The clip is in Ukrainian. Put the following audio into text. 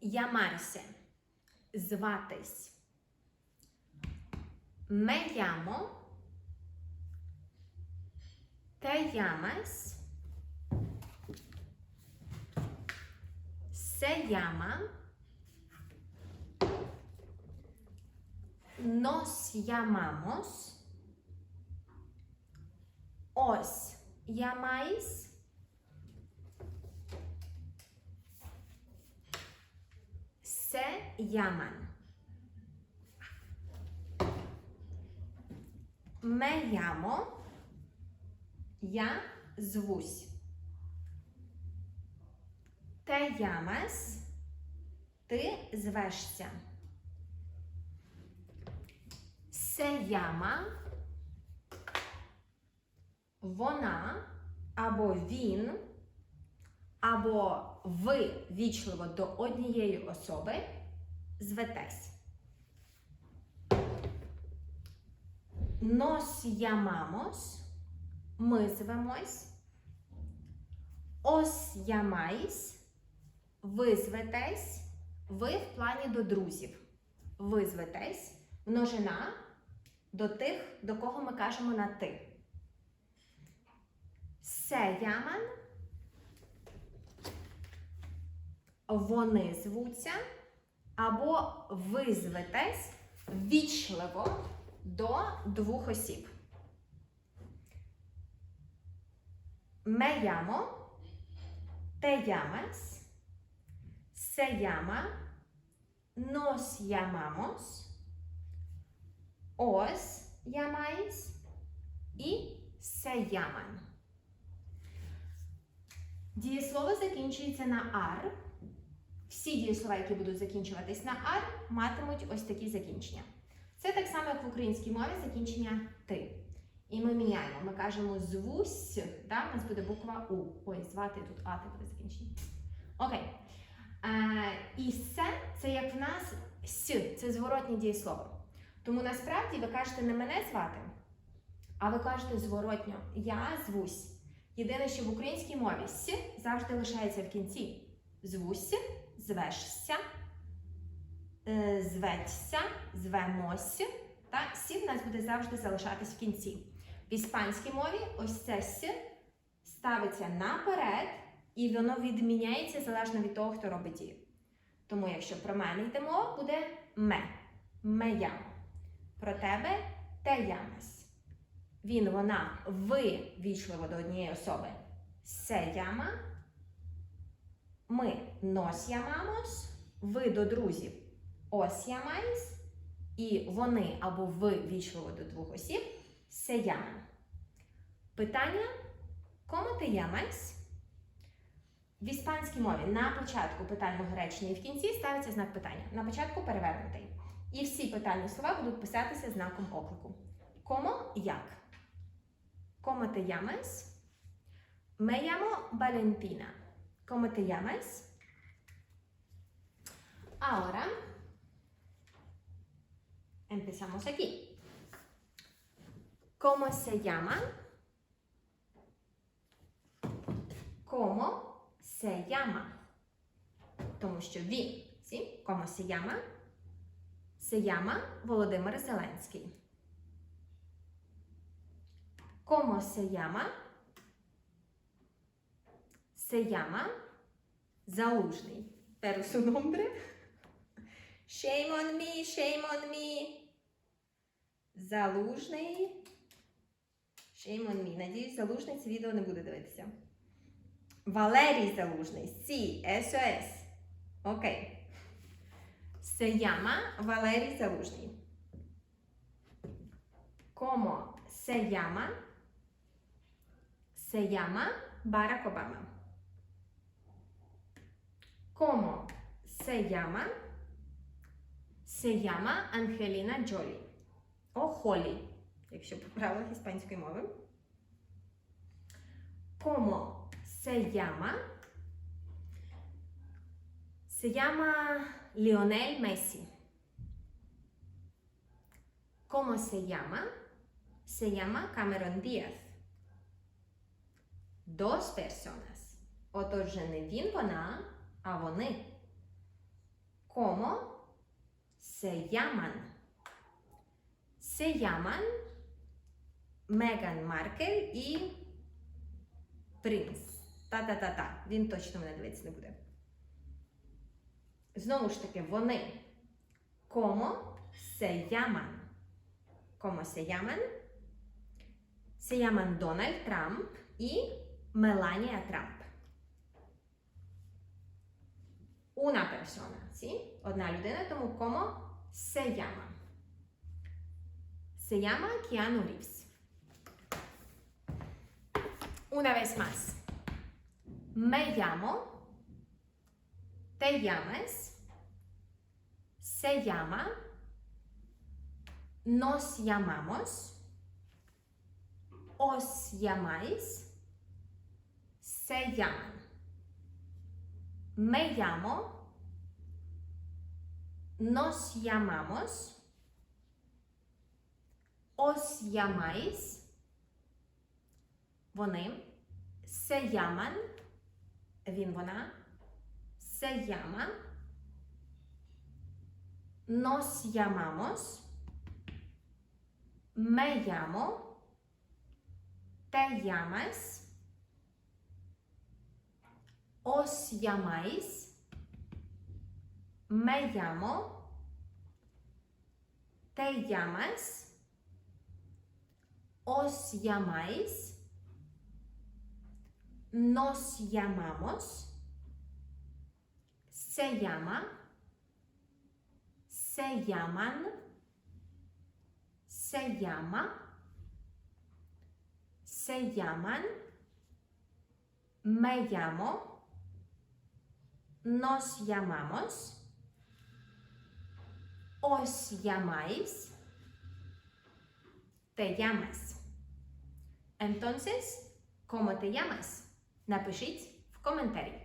llamarse. Зватись. Me llamo. Te llamas. Se llama. Nos llamamos. Os llamáis. Se llaman. Me llamo. Я звусь. Те llamas. Ти звешся. Се llama. Вона або він, або ви вічливо до однієї особи зветесь. Nos llamamos. Ми звемось. Os llamáis. Ви зветесь. Ви в плані до друзів. Ви зветесь. Множина до тих, до кого ми кажемо на ти. Се llaman. Вони звуться. Або ви зветесь вічливо до двох осіб. Llamo, te llamas, se llama, nos llamamos, os llamáis і llaman. Дієслово закінчується на ар. Всі дієслова, які будуть закінчуватись на ар, матимуть ось такі закінчення. Це так само, як в українській мові закінчення ти. І ми міняємо. Ми кажемо звусь, да? у нас буде буква У. Ой, звати тут А, це буде закінчення. Окей. Е, і се це як в нас с, це зворотнє дієслово. Тому насправді ви кажете не мене звати, а ви кажете зворотньо я звусь. Єдине, що в українській мові с завжди лишається в кінці. Звусь, звешся, е, зветься, звемось. Та сі в нас буде завжди залишатись в кінці. В іспанській мові ось це с ставиться наперед, і воно відміняється залежно від того, хто робить дію. Тому, якщо про мене йде мова, буде ме. Ме ям. Про тебе те ямес. Він, вона, ви вічливо до однієї особи. Се яма. Ми нос ямамос. Ви до друзів. Ос ямайс. І вони або ви вічливо до двох осіб. Се llaman. Питання кому ти llamas? В іспанській мові на початку питального речення і в кінці ставиться знак питання. На початку перевернутий. І всі питальні слова будуть писатися знаком оклику. Кому як? Кому ти llamas? Me llamo Valentina. ¿Cómo te llamas? Ahora empezamos aquí. ¿Cómo se llama? ¿Cómo se llama? Тому що він, ¿sí? ¿Cómo se llama? Se llama Володимир Зеленський. ¿Cómo se llama? Se llama Залужний. Pero su nombre? Shame on me, shame on me. Залужний. Shame on me. Надіюсь, Залужний це відео не буде дивитися. Валерій Залужний. Сі, СОС. Окей. Se llama Валерій Залужний. ¿Cómo se llama? Se llama Barack Obama. ¿Cómo se llama? Se llama Angelina Jolie. О, Холі, якщо по правилах іспанської мови. ¿Cómo se llama? Se llama Lionel Messi. ¿Cómo se llama? Se llama Cameron Díaz. Dos personas. Отож, же не він, вона, а вони. ¿Cómo se llaman? Se llaman Меган Маркель і Принц. Та-та-та-та. Він точно мене дивитися не буде. Знову ж таки, вони. ¿Cómo se llaman? ¿Cómo se llaman? Se llaman Дональд Трамп і Меланія Трамп. Una persona, ¿sí? Одна людина, тому ¿cómo se llama? Se llama Keanu Reeves. Una vez más. Me llamo. Te llamas. Se llama. Nos llamamos. Os llamáis. Se llaman. Me llamo. Nos llamamos. Os llamáis. Вони. Se llaman. Він, вона. Se llama. Nos llamamos. Me llamo. Te llamas. Os llamáis. Me llamo. Te llamas. Os llamáis. Nos llamamos. Se llama. Se llaman. Se llama. Se llaman. Me llamo. Nos llamamos. Os llamáis. Te llamas. Entonces, ¿cómo te llamas? Напишіть в коментарі.